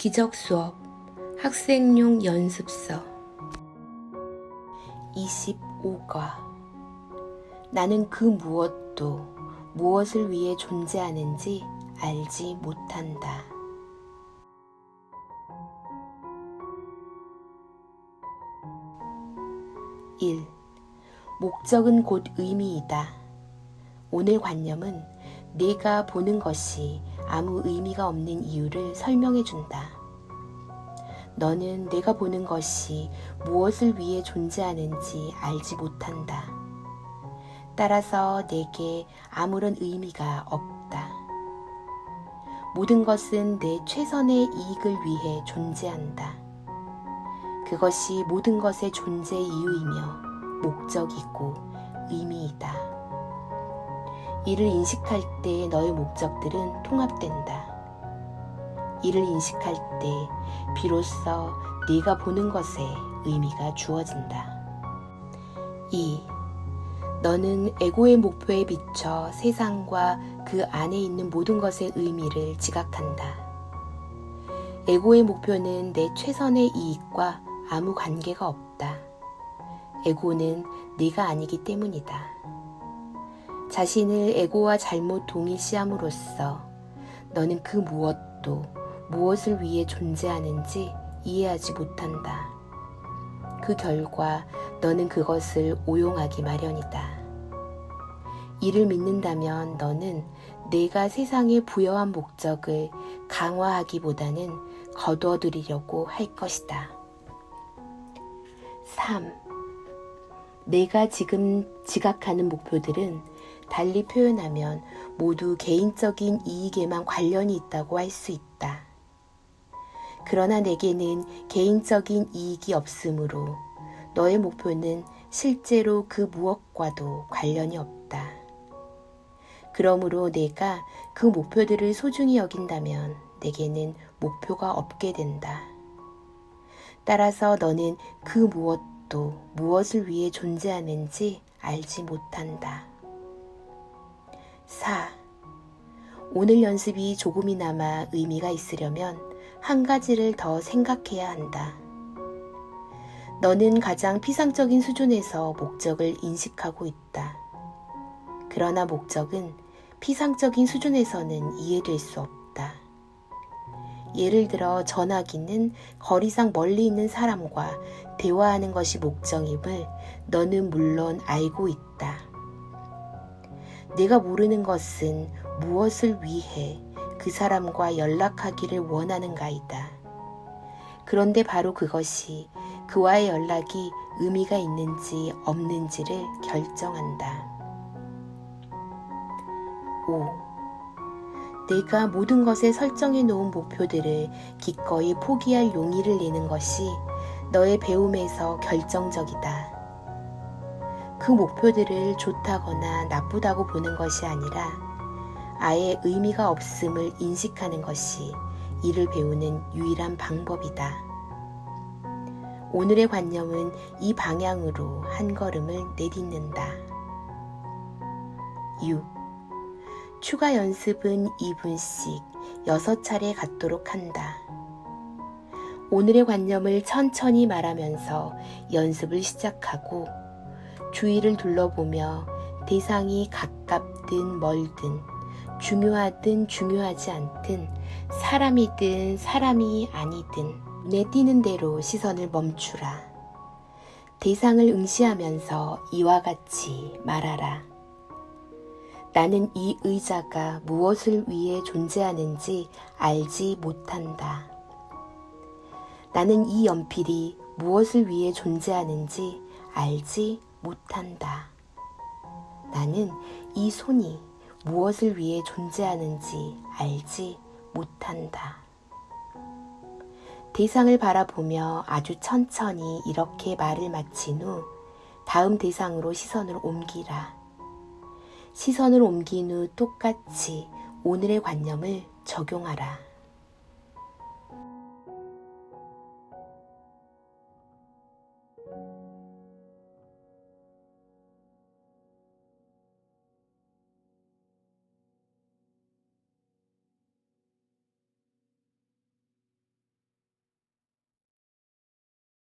기적 수업 학생용 연습서 25과 나는 그 무엇도 무엇을 위해 존재하는지 알지 못한다. 1. 목적은 곧 의미이다. 오늘 관념은 내가 보는 것이 아무 의미가 없는 이유를 설명해 준다. 너는 내가 보는 것이 무엇을 위해 존재하는지 알지 못한다. 따라서 내게 아무런 의미가 없다. 모든 것은 내 최선의 이익을 위해 존재한다. 그것이 모든 것의 존재 이유이며 목적이고 의미이다. 이를 인식할 때 너의 목적들은 통합된다. 이를 인식할 때 비로소 네가 보는 것에 의미가 주어진다. 2. 너는 에고의 목표에 비춰 세상과 그 안에 있는 모든 것의 의미를 지각한다. 에고의 목표는 내 최선의 이익과 아무 관계가 없다. 에고는 네가 아니기 때문이다. 자신을 에고와 잘못 동일시함으로써 너는 그 무엇도 무엇을 위해 존재하는지 이해하지 못한다. 그 결과 너는 그것을 오용하기 마련이다. 이를 믿는다면 너는 내가 세상에 부여한 목적을 강화하기보다는 거두어들이려고 할 것이다. 3. 내가 지금 지각하는 목표들은 달리 표현하면 모두 개인적인 이익에만 관련이 있다고 할 수 있다. 그러나 내게는 개인적인 이익이 없으므로 너의 목표는 실제로 그 무엇과도 관련이 없다. 그러므로 내가 그 목표들을 소중히 여긴다면 내게는 목표가 없게 된다. 따라서 너는 그 무엇도 무엇을 위해 존재하는지 알지 못한다. 4. 오늘 연습이 조금이나마 의미가 있으려면 한 가지를 더 생각해야 한다. 너는 가장 피상적인 수준에서 목적을 인식하고 있다. 그러나 목적은 피상적인 수준에서는 이해될 수 없다. 예를 들어 전화기는 거리상 멀리 있는 사람과 대화하는 것이 목적임을 너는 물론 알고 있다. 내가 모르는 것은 무엇을 위해 그 사람과 연락하기를 원하는가이다. 그런데 바로 그것이 그와의 연락이 의미가 있는지 없는지를 결정한다. 5. 내가 모든 것에 설정해 놓은 목표들을 기꺼이 포기할 용의를 내는 것이 너의 배움에서 결정적이다. 그 목표들을 좋다거나 나쁘다고 보는 것이 아니라 아예 의미가 없음을 인식하는 것이 이를 배우는 유일한 방법이다. 오늘의 관념은 이 방향으로 한 걸음을 내딛는다. 6. 추가 연습은 2분씩 6차례 갖도록 한다. 오늘의 관념을 천천히 말하면서 연습을 시작하고 주위를 둘러보며 대상이 가깝든 멀든 중요하든 중요하지 않든 사람이든 사람이 아니든 눈에 띄는 대로 시선을 멈추라. 대상을 응시하면서 이와 같이 말하라. 나는 이 의자가 무엇을 위해 존재하는지 알지 못한다. 나는 이 연필이 무엇을 위해 존재하는지 알지 못한다. 나는 이 손이 무엇을 위해 존재하는지 알지 못한다. 대상을 바라보며 아주 천천히 이렇게 말을 마친 후 다음 대상으로 시선을 옮기라. 시선을 옮긴 후 똑같이 오늘의 관념을 적용하라.